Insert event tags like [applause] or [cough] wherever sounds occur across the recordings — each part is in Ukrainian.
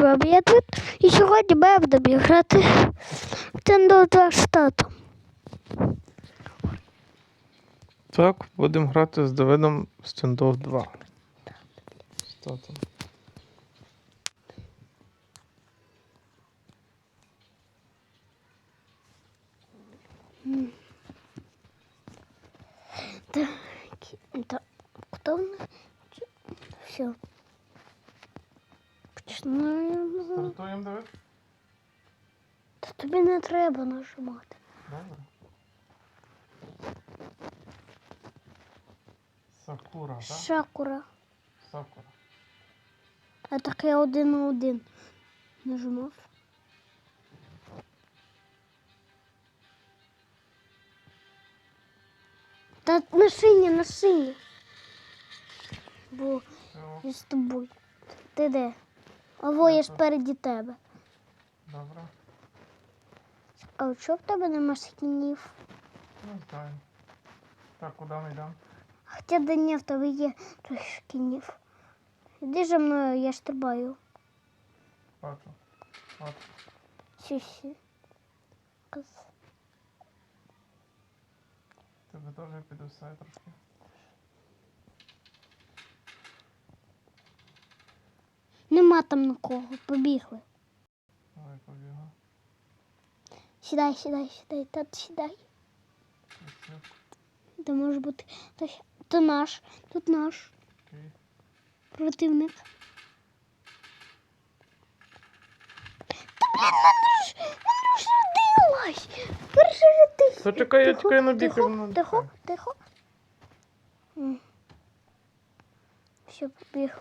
Привіт! І сьогодні ми будемо грати в Nintendo 2 штату. Так, будемо грати з Давидом в Standoff 2. Статом. Так, так, хто в нас? Все. Починаємо. Стартуємо, Давид? Та тобі не треба нажимати. Добре. Сакура, так? Шакура. Сакура. А так я один на один нажимав. Та на шині, на шині. Бо я з тобою. Ти де? Аво, я спереді тебе. добре. А чого в тебе нема скінів? Не знаю. Так, куди ми йдемо? Хоча де ні, в тебе є той скінів. Іди за мною, я стрибаю. Бачу. От. Сісі. Тебе теж підвисає трошки. Нема там нікого, побігли. Давай побігу. Сідай, сідай, сідай, тат, сідай. Де може бути. То наш, тут наш Окей. противник. Та блін, вона ж вона ж родилась. Та чекай, я чекаю на бік. Тихо, ну, тихо, тихо. Все, побіг.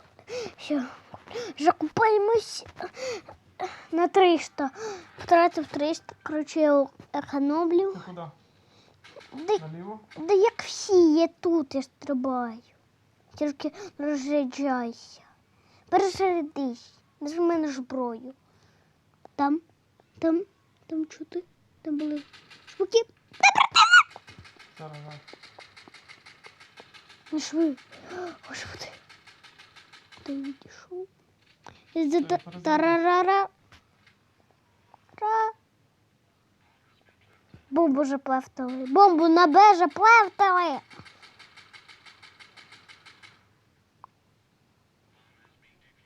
Все. Закупаємось на 300. Втратив 300. Коротше, я економлю. Ти куди? Да, Наліво? да як всі, я тут, я стрибаю. Тільки розряджайся. Перезарядись. Нажми на зброю. Там, там, там чути. Там були шпуки. Шви. Господи. Ти відійшов. Тарарара. Ра. Бомбу заплевтали. Бомбу на Б заплевтали.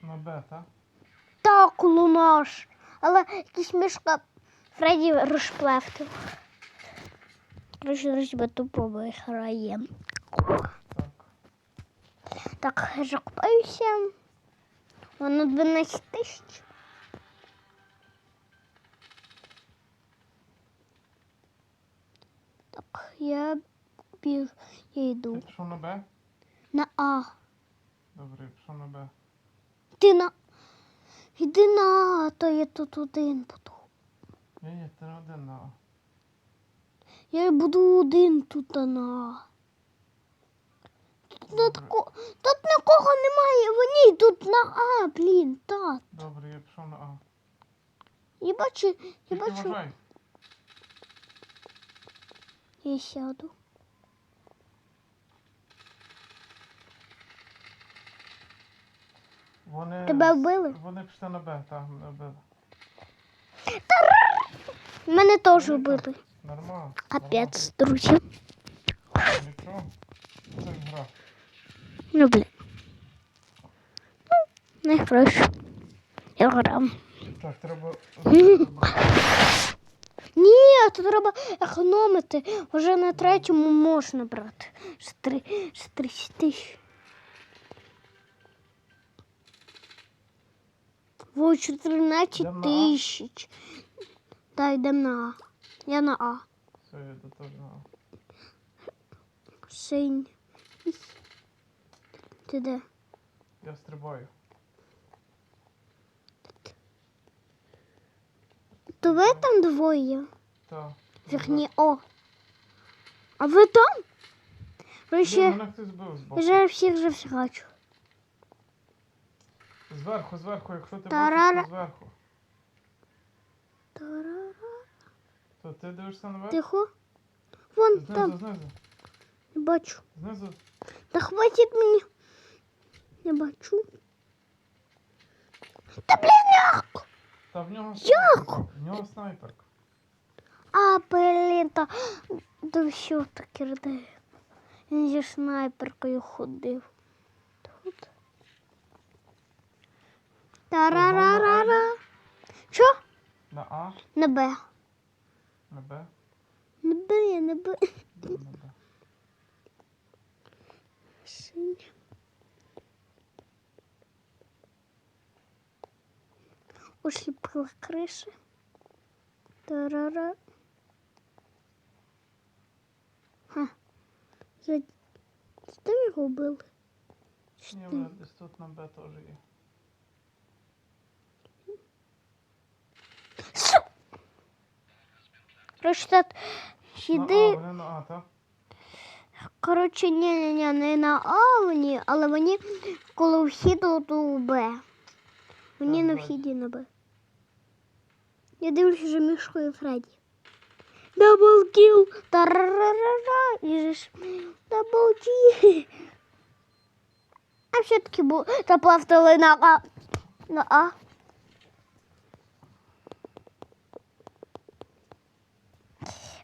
На Б, так? Так, лунаш. Але якийсь мішка Фредді розплевтив. Коротше, друзі, ми тупо виграємо. Так. Так, закупаюся. Воно 12 тисяч. Так, я біг, я Ти йду. пішов на Б? На А. Добре, пішов на Б. Ти на. Іди на А, то я тут один буду. Ні, ні, ти не один на А. Я буду один тут на А. Тут, тут нікого немає, вони тут на А, блін, так. Добре, я пішов на А. Я бачу, я бачу. Я сяду. Вони... Тебе вбили? Вони пішли на Б, так, мене вбили. Мене теж вбили. Нормально. Капець, друзі. Нічого. Це гра. Ну, блін. Ну, найкраще. Я грав. Так, треба. Ні, тут треба економити. Вже на третьому можна брати. З три, з 30 тисяч. Во 14 Йдем на А? тисяч. Так, йдемо на А. Я на А. Все, я теж на А. Синь. Ти де? Я стрибаю. То ви там двоє? Так. Вікні О. А ви там? Ви Ще... ще. Мене хтось збив збоку. Я вже всіх вже всрачу. Зверху, зверху, якщо ти Тарара. бачиш, то зверху. Тарара. То ти дивишся наверх? Тихо. Вон Знизу, там, знизу. бачу. Знизу. Та хватить мені. Не бачу. Та блін, я Та в нього Як? снайперка. В нього снайперка. А, блін, та до що таке рде. Він зі снайперкою ходив. Тут. Тарарарара. Що? На А, На Б. на Б, На Б, на Б. на Б. Синь. Осліпила криші. Тарара. Ха. За... Що його били? Ні, вона десь тут на Б теж є. Коротше, так, На А, на А, так? Коротше, ні, ні, ні, не на А вони, але вони коли вхіду, у Б. Вони Так, на бачу. вхіді на Б. Я дивлюся вже Мішку і Фредді. Дабл кіл! Тарарарара! І же ж дабл кіл! А все-таки бу... заплавтали на А. На А.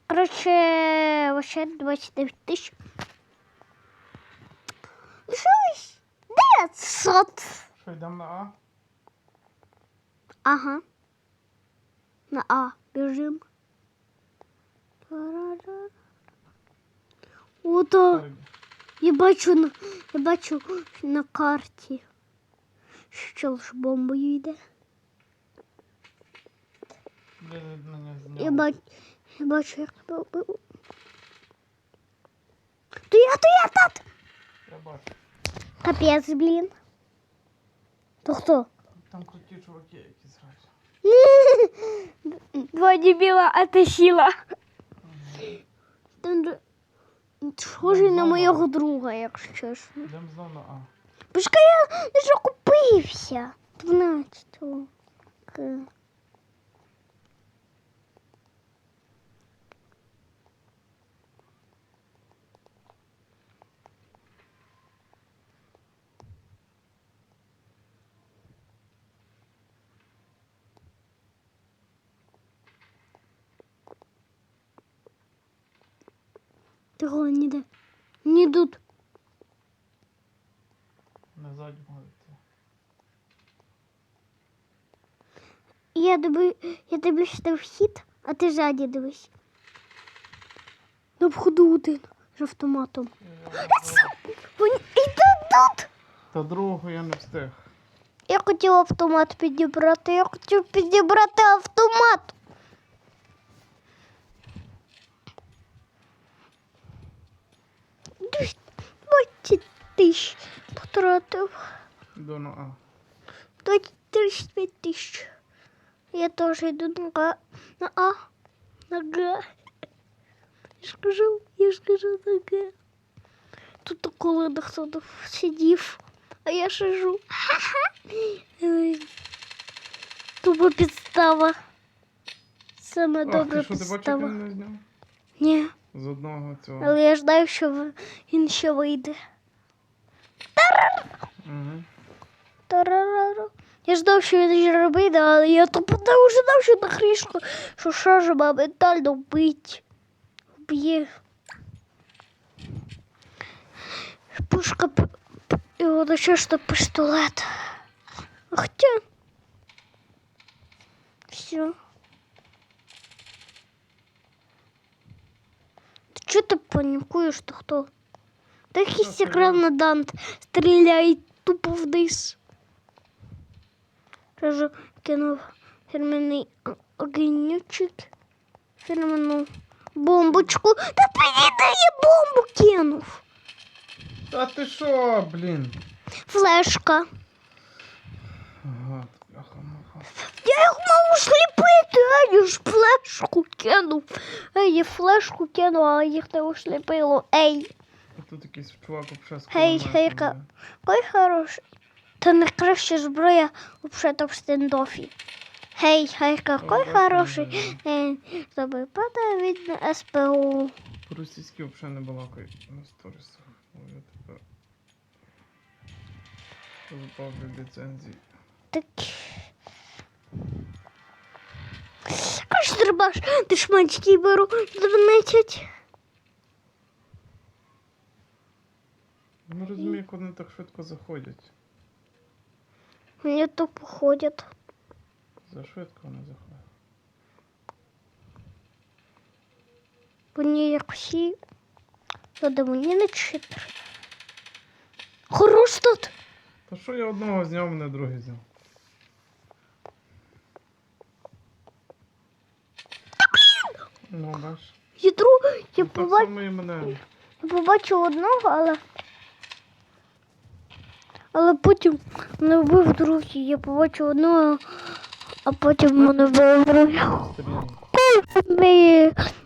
Коротше, вообще 29 тисяч. Щось 900. Що, йдемо на А? Ага. На А біжим. Тарарара. Ото Спереді. я бачу на я бачу на карті. Що ж бомбою йде. Я на нього Я зняв. бачу, я бачу, як бомбив. То я, то я тат! Я бачу. Капець, блін. То хто? Там круті чуваки якісь грають. [laughs] Два дебіла, а. Там Схожий на моєго друга, якщо чесно. Йдемо знову на А. Пушка я вже купився. 12-го. К. Того ніде. Не йдуть. Не ззаді можете. Я диви, я дивлюсь на вхід, а ти ззаді дивись. На входу один з автоматом. Вони тут тут. Та другого я не встиг. Я хотів автомат підібрати, я хотів підібрати автомат. 20 тисяч потратив. Йду на А. 35 тисяч. Я теж йду на А. На А. На Г. Я ж кажу, я ж кажу на Г. Тут коли хто сидів, а я сижу. [laughs] Ой. Тупо підстава. Саме Ах, добра ти що, ти бачив, як підстава. він не зняв? Ні, З одного цього. але я знаю, що він ще вийде. Угу. Тарарару. Я ждав, що він ще робити, але я тупо не вже знав, що на хрішку, що шажа моментально вбить. Вб'є. Пушка п- п- і одночасно пістолет. Хоча. Все. Чого ти панікуєш, то хто? Та якийсь Та, гранатант стріляє тупо вниз. Кажу, кинув фірменний о- огінючок. Фірменну бомбочку. Та підійди, я бомбу кинув. Та ти що, блін? Флешка. Я їх мав осліпити, а я ж флешку кинув. Ей, я флешку кинув, а їх не осліпило. Ей, А тут якийсь чувак взагалі з Гей, гейка. який хороший. Та найкраща зброя взагалі в стендофі. Гей, гейка, який хороший. Е, Тобі падає від СПУ. По-російськи взагалі не балакають на сторіс. Ой, я тепер запав від ліцензії. Так. Треба ж ти шмачки беру 12. Не розумію, як вони так швидко заходять. Мені то походять. За швидко вони заходять. Вони як всі. Надо мені не читати. Хорош тут. Та що я одного зняв, мене другий зняв. Ну, бач. Ядро, я, Ну, так само і мене. я побачив одного, але. Але потім не вбив другий. Я побачив одного, а потім мене вбив другий.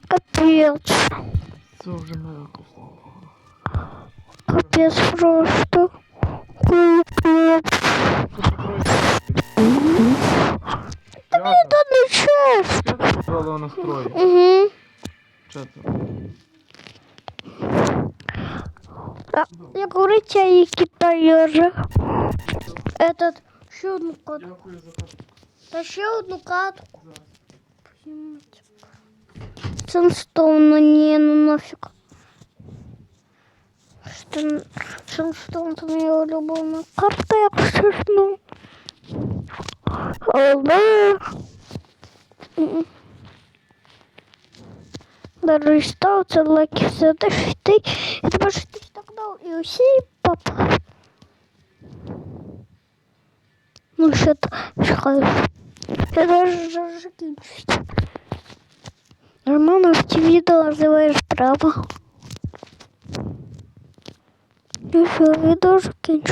Капець. Це вже моя. Капець просто. Этот, ще одну катку. Дякую за карту. Та ще одну катку. Зараз. Санстоун, ну не, ну нафиг. Что, Санстоун это моя улюблена карта, якщо чесно. Але... м, Даже і ставиться лайки, все те, що ти, і тебе ж ти так Ну, що ти чекаєш? Я даже вже закінчується. Нормально в ті відео називаєш право. Ну що, відео закінчу.